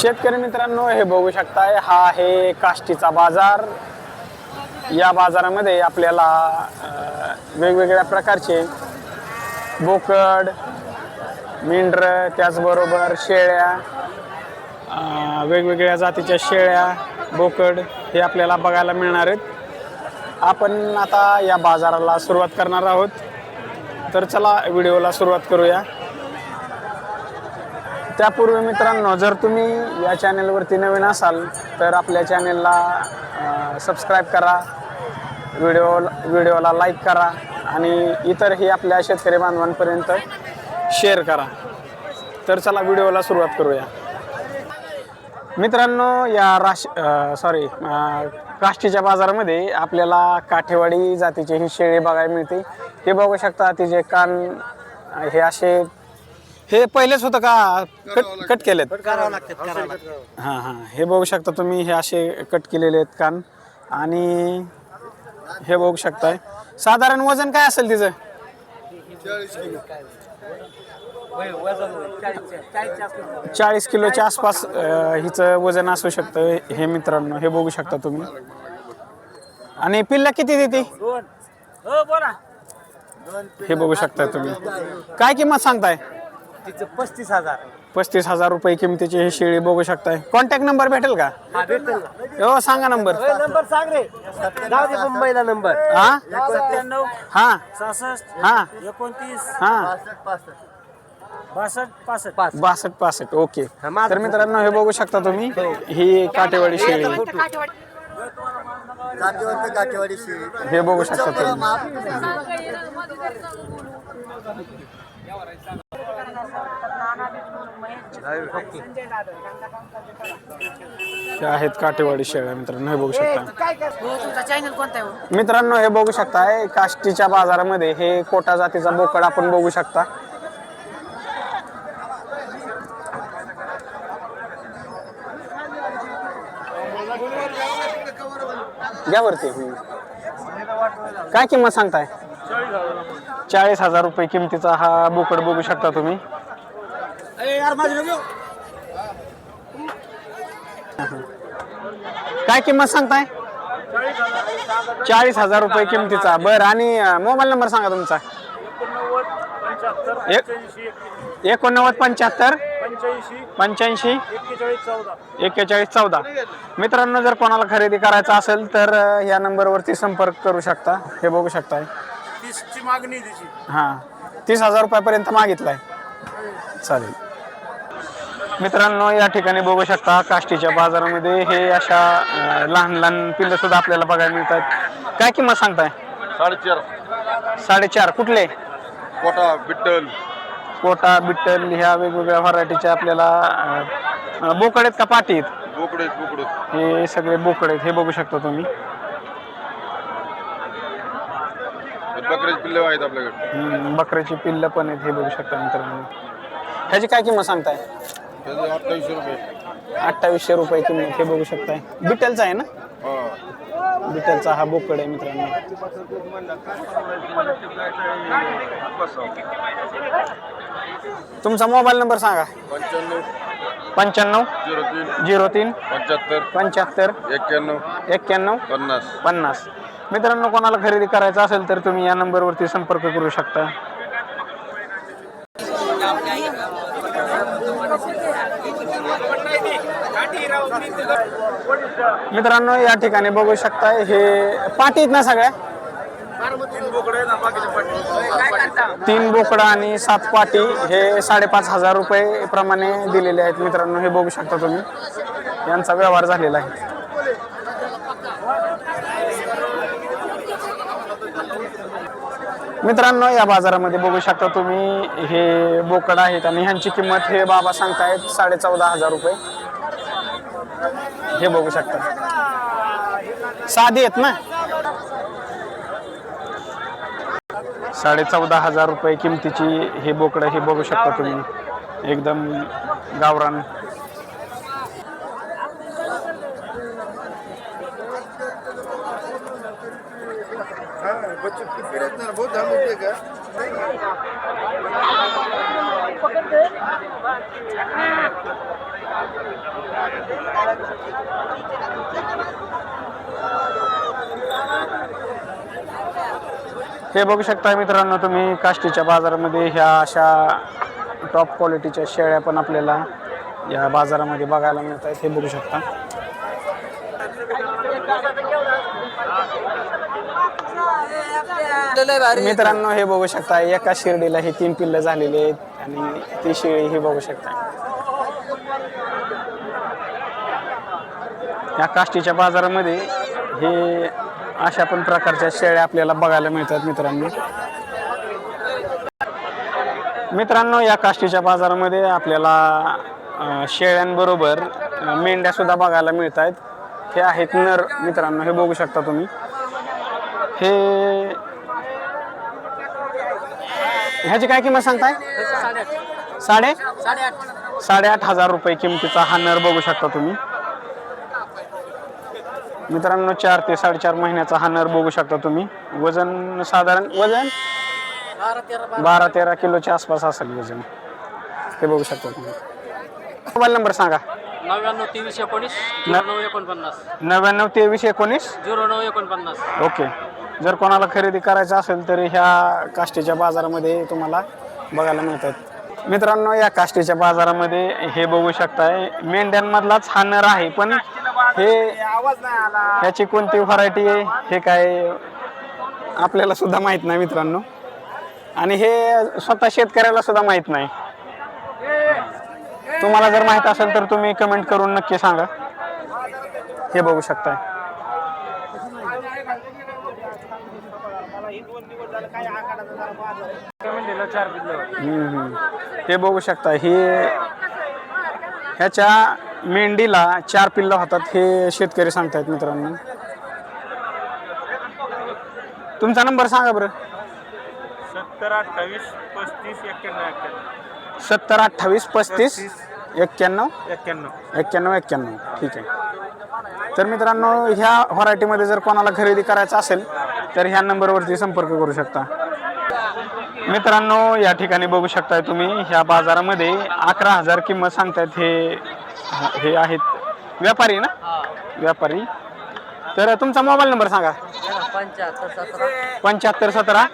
शेतकरी मित्रांनो हे बघू शकताय हा आहे काष्टीचा बाजार. या बाजारामध्ये आपल्याला वेगवेगळ्या प्रकारचे बोकड मेंढरं त्याचबरोबर शेळ्या वेगवेगळ्या जातीच्या शेळ्या बोकड हे आपल्याला बघायला मिळणार आहेत. आपण आता या बाजाराला सुरुवात करणार आहोत. तर चला व्हिडिओला सुरुवात करूया. त्यापूर्वी मित्रांनो जर तुम्ही या चॅनेलवरती नवीन असाल तर आपल्या चॅनेलला सबस्क्राईब करा व्हिडिओ व्हिडिओला लाईक करा आणि इतरही आपल्या शेतकरी बांधवांपर्यंत शेअर करा. तर चला व्हिडिओला सुरुवात करूया. मित्रांनो या राश सॉरी काष्टीच्या बाजारामध्ये आपल्याला काठेवाडी जातीची ही शेळी बघायला मिळते. हे बघू शकता तिचे कान हे असे हे पहिलेच होतं का? कट कट केलेत? करावं लागते करावं लागते. हां हां. हे बघू शकता तुम्ही हे असे कट केलेले आहेत कान. आणि हे बघू शकताय. साधारण वजन काय असेल तिचं? चाळीस किलोच्या आसपास अं, हिचं वजन असू शकतं हे मित्रांनो. हे बघू शकता तुम्ही. आणि पिल्ला किती देते? दोन. हो बोला. हे बघू शकता तुम्ही. काय किंमत सांगताय? तिचं पस्तीस हजार. पस्तीस हजार रुपये किमतीची ही शेळी बघू शकताय. कॉन्टॅक्ट नंबर भेटेल का? हा भेटेल ना. हो सांगा नंबर नंबर सांग रे. जाऊ दे मुंबईला नंबर हा? सत्त्याण्णव हा? सहासष्ट हा? एकोणतीस हा? बासष्ट पासष्ट. बासष्ट पासष्ट. ओके. तर मित्रांनो हे बघू शकता तुम्ही ही काटेवाडी शेळी. जातीवंत काठेवाडी शेळी. हे बघू शकता तुम्ही. हे आहेत काटेवाडी शेळ्या मित्रांनो हे बघू शकता. हो तुमचा चॅनल कोणता आहे हो? मित्रांनो हे बघू शकताय काष्टीच्या बाजारामध्ये हे कोटा जातीचा बोकड आपण बघू शकता. घ्या वरती. काय किंमत सांगताय? चाळीस हजार रुपये किमतीचा हा बोकड बघू शकता तुम्ही. काय किंमत सांगताय? चाळीस हजार रुपये किमतीचा. बरं आणि मोबाईल नंबर सांगा तुमचा. एक एकोणनव्वद पंच्याहत्तर पंच्याऐंशी एक्केचाळीस चौदा. मित्रांनो जर कोणाला खरेदी करायचा असेल तर या नंबरवरती संपर्क करू शकता. हे बघू शकताय. तीसची मागणी हां. तीस हजार रुपयापर्यंत मागितलाय. चालेल. मित्रांनो या ठिकाणी बघू शकता काष्टीच्या बाजारामध्ये हे अशा अ, लहान लहान पिल्लं सुद्धा आपल्याला बघायला मिळतात. काय किंमत सांगताय? साडेचार. साडेचार. कुठले? कोटा बिट्टल. कोटा बिट्टल ह्या वेगवेगळ्या व्हरायटीच्या आपल्याला अ, अ, बोकड आहेत का पाटी आहेत? बोकडे बोकडे हे सगळे बोकड आहेत. हे बघू शकता तुम्ही. बकऱ्याचे पिल्ले आहेत आपल्याकडे. हम्म, बकऱ्याची पिल्लं पण आहेत. हे बघू शकता मित्रांनो. ह्याची काय किंमत सांगताय? अठ्ठावीसशे रुपये. अठ्ठावीसशे रुपये किंमत हे बघू शकताय. बिटलचा आहे ना? हा. बिटलचा हा बोकड आहे मित्रांनो. तुमचा मोबाईल नंबर सांगा. पंच्याण्णव. पंच्याण्णव. झिरो तीन. झिरो तीन. पंच्याहत्तर. पंच्याहत्तर. एक्क्याण्णव. एक्क्याण्णव. पन्नास. पन्नास. मित्रांनो कोणाला खरेदी करायचं असेल तर तुम्ही या नंबरवरती संपर्क करू शकता. मित्रांनो या ठिकाणी बघू शकता हे पाटी आहेत ना सगळ्या? तीन बोकडं आणि सात पाटी हे साडेपाच हजार रुपये प्रमाणे दिलेले आहेत मित्रांनो हे बघू शकता तुम्ही. यांचा व्यवहार झालेला आहे. मित्रांनो या बाजारामध्ये बघू शकता तुम्ही हे बोकड आहेत आणि ह्यांची किंमत हे बाबा सांगतायत साडे चौदा हजार रुपये. हे बघू शकता. साधी आहेत ना? साडे चौदा हजार रुपये किमतीची हे बोकड हे बघू शकता तुम्ही. एकदम गावरान. हे बघू शकता मित्रांनो तुम्ही काष्टीच्या बाजारामध्ये ह्या अशा टॉप क्वालिटीच्या शेळ्या पण आपल्याला या बाजारामध्ये बघायला मिळत आहेत हे बघू शकता. मित्रांनो हे बघू शकता एका शिर्डीला ही तीन पिल्लं झालेली आहेत आणि ती शेळी ही बघू शकता या काष्टीच्या बाजारामध्ये हे अशा पण प्रकारच्या शेळ्या आपल्याला बघायला मिळतात मित्रांनो. मित्रांनो या काष्टीच्या बाजारामध्ये आपल्याला शेळ्यांबरोबर मेंढ्या सुद्धा बघायला मिळत आहेत हे आहेत नर मित्रांनो हे बघू शकता तुम्ही. हे ह्याची काय किंमत सांगताय? साडे साडेआठ हजार रुपये किमतीचा हा नर बघू शकता तुम्ही. मित्रांनो चार ते साडेचार महिन्याचा हा नर बघू शकता तुम्ही. वजन साधारण वजन बारा तेरा किलोच्या आसपास असेल वजन. ते बघू शकता तुम्ही. मोबाईल नंबर सांगा. नव्याण्णव तेवीस एकोणीस झिरो नऊ एकोणपन्नास. नव्याण्णव तेवीस एकोणीस? झिरो नऊ एकोणपन्नास. ओके. जर कोणाला खरेदी करायचं असेल तर ह्या काष्टीच्या बाजारामध्ये तुम्हाला बघायला मिळतात. मित्रांनो या काष्टीच्या बाजारामध्ये हे बघू शकताय. मेंढ्यांमधलाच हा नर आहे पण हे ह्याची कोणती व्हरायटी आहे? हे काय आपल्याला सुद्धा माहीत नाही मित्रांनो. आणि हे स्वतः शेतकऱ्याला सुद्धा माहीत नाही. तुम्हाला जर माहीत असेल तर तुम्ही कमेंट करून नक्की सांगा. हे बघू शकताय. हे बघू शकता हे ह्याच्या मेंढीला चार पिल्लं होतात हे शेतकरी सांगतायत मित्रांनो. तुमचा नंबर सांगा बरं. सत्तर अठ्ठावीस पस्तीस एक्क्याण्णव एक्क्याण्णव. सत्तर अठ्ठावीस पस्तीस एक्क्याण्णव. एक्क्याण्णव. एक्क्याण्णव एक्क्याण्णव. ठीक आहे. तर मित्रांनो ह्या व्हरायटीमध्ये जर कोणाला खरेदी करायचं असेल तर ह्या नंबरवरती संपर्क करू शकता. मित्रांनो या ठिकाणी बघू शकताय तुम्ही ह्या बाजारामध्ये अकरा हजार किंमत सांगतायत हे हे आहेत व्यापारी ना? व्यापारी. तर तुमचा मोबाईल नंबर सांगा. पंच्याहत्तर सतरा. पंच्याहत्तर सतरा.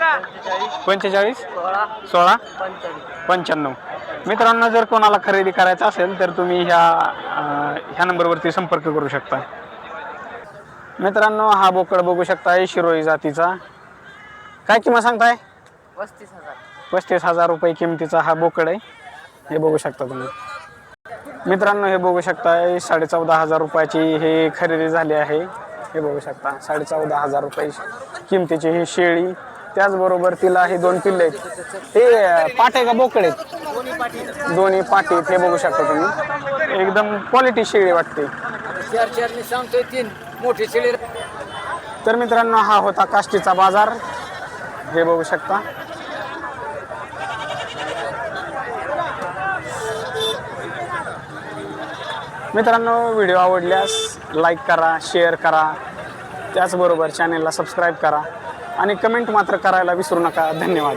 पंचेचाळीस. सोळा. सोळा. पंच्याण्णव. पंच्याण्णव. मित्रांनो जर कोणाला खरेदी करायचं असेल तर तुम्ही ह्या अं, ह्या नंबरवरती संपर्क करू शकता. मित्रांनो हा बोकड बघू शकताय शिरोई जातीचा. काय किंमत सांगताय? पस्तीस हजार. पस्तीस हजार रुपये किमतीचा हा बोकड आहे. हे बघू शकता तुम्ही. मित्रांनो हे बघू शकताय साडे चौदा हजार रुपयाची हे खरेदी झाली आहे. हे बघू शकता साडे चौदा हजार रुपये किमतीची ही शेळी. त्याचबरोबर तिला हे दोन पिल्ले आहेत. हे पाटे का बोकड दोन्ही पाटी हे बघू शकता तुम्ही. एकदम क्वालिटी शेळी वाटते. चार चार मी सांगतोय तीन. मोठी शेळी. तर मित्रांनो हा होता काष्टीचा बाजार. हे बघू शकता. मित्रांनो व्हिडिओ आवडल्यास लाईक करा शेअर करा. त्याचबरोबर चॅनेलला सबस्क्राईब करा. आणि कमेंट मात्र करायला विसरू नका. धन्यवाद.